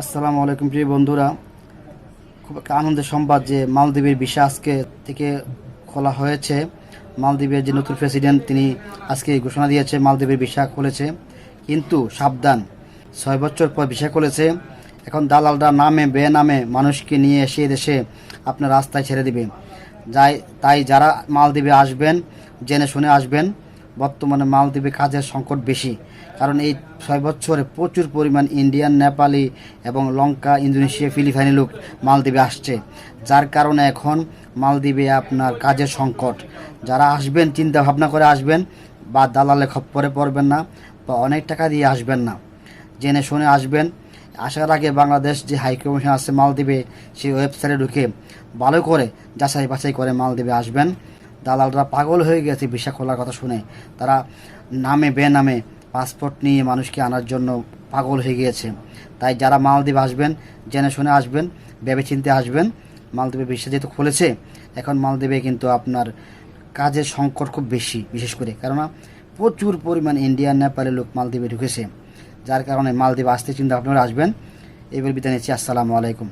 আসসালামু আলাইকুম প্রিয় বন্ধুরা। খুব একটা আনন্দের সংবাদ যে মালদ্বীপের ভিসা আজকে থেকে খোলা হয়েছে। মালদ্বীপের যে নতুন প্রেসিডেন্ট তিনি আজকে ঘোষণা দিয়েছে, মালদ্বীপের ভিসা খুলেছে। কিন্তু সাবধান, ছয় বছর পর ভিসা খুলেছে। এখন দালালরা নামে বে নামে মানুষকে নিয়ে এসে দেশে আপনার রাস্তায় ছেড়ে দিবে। যাই তাই যারা মালদ্বীপে আসবেন, জেনে শুনে আসবেন। বর্তমানে মালদ্বীপে কাজের সংকট বেশি। কারণ এই ছয় বছরে প্রচুর পরিমাণ ইন্ডিয়ান, নেপালি এবং লঙ্কা, ইন্দোনেশিয়া, ফিলিপাইনি লোক মালদ্বীপে আসছে। যার কারণে এখন মালদ্বীপে আপনার কাজের সংকট। যারা আসবেন চিন্তা ভাবনা করে আসবেন বা দালালে খপ্পরে পড়বেন না বা অনেক টাকা দিয়ে আসবেন না। জেনে শুনে আসবেন। আসার আগে বাংলাদেশ যে হাই কমিশন আছে মালদ্বীপে, সেই ওয়েবসাইটে ঢুকে ভালো করে যাচাই বাছাই করে মালদ্বীপে আসবেন। দালালরা পাগল হয়ে গেছে ভিসা খোলার কথা শুনে। তারা নামে বেনামে পাসপোর্ট নিয়ে মানুষকে আনার জন্য পাগল হয়ে গিয়েছে। তাই যারা মালদ্বীপ আসবেন, জেনে শুনে আসবেন ভেবে চিনতে আসবেন, মালদ্বীপে ভিসা যেহেতু খুলেছে, এখন মালদ্বীপে কিন্তু আপনার কাজের সংকট খুব বেশি, বিশেষ করে। কেননা প্রচুর পরিমাণ ইন্ডিয়ান নেপালের লোক মালদ্বীপে ঢুকেছে। যার কারণে মালদ্বীপ আসতে চিন্তা আপনারা আসবেন। এবার বিদায় নিচ্ছি, আসসালামু আলাইকুম।